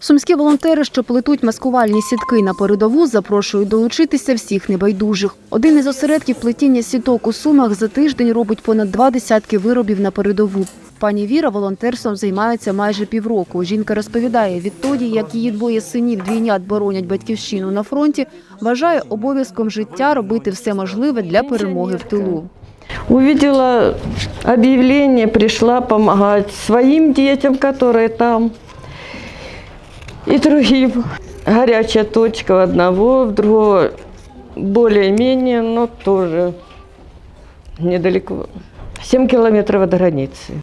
Сумські волонтери, що плетуть маскувальні сітки на передову, запрошують долучитися всіх небайдужих. Один із осередків плетіння сіток у Сумах за тиждень робить понад два десятки виробів на передову. Пані Віра волонтерством займається майже півроку. Жінка розповідає, відтоді, як її двоє синів двійнят боронять батьківщину на фронті, вважає обов'язком життя робити все можливе для перемоги в тилу. Увидела объявление, пришла помогать своим детям, которые там, и другим. Горячая точка у одного, в другого более-менее, но тоже недалеко. 7 километров от границы.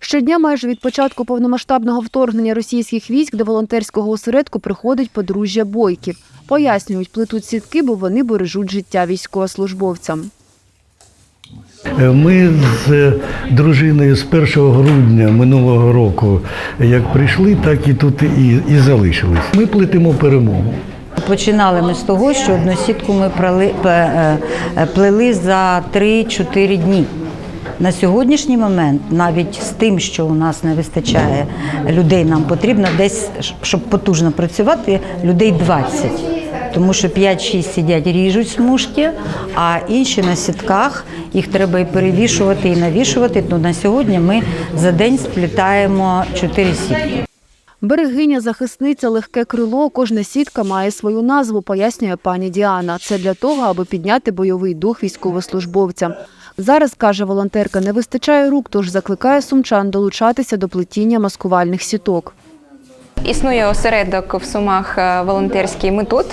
Щодня, майже від початку повномасштабного вторгнення російських військ до волонтерського осередку приходить подружжя бойків. Пояснюють, плетуть сітки, бо вони бережуть життя військовослужбовцям. Е, Ми з е, дружиною з 1 грудня минулого року як прийшли, так і тут і, і залишились. Ми плетемо перемогу. Починали ми з того, що одну сітку ми прали- е, плели за 3-4 дні. На сьогоднішній момент, навіть з тим, що у нас не вистачає людей, нам потрібно десь, щоб потужно працювати, людей 20. Тому що 5-6 сидять, ріжуть смужки, а інші на сітках їх треба і перевішувати, і навішувати. Ну, на сьогодні ми за день сплітаємо 4 сітки. Берегиня, захисниця, легке крило. Кожна сітка має свою назву, пояснює пані Діана. Це для того, аби підняти бойовий дух військовослужбовцям. Зараз каже волонтерка, не вистачає рук, тож закликає сумчан долучатися до плетіння маскувальних сіток. Існує осередок в Сумах е, волонтерський ми тут.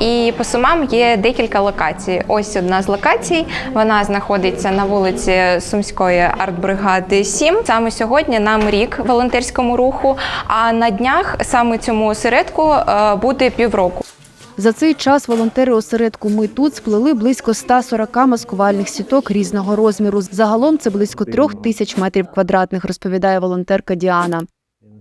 І по Сумам є декілька локацій. Ось одна з локацій. Вона знаходиться на вулиці Сумської артбригади 7. Саме сьогодні нам рік волонтерському руху. А на днях саме цьому осередку е, буде півроку. За цей час волонтери осередку Ми тут сплели близько 140 маскувальних сіток різного розміру. Загалом це близько трьох тисяч метрів квадратних, розповідає волонтерка Діана.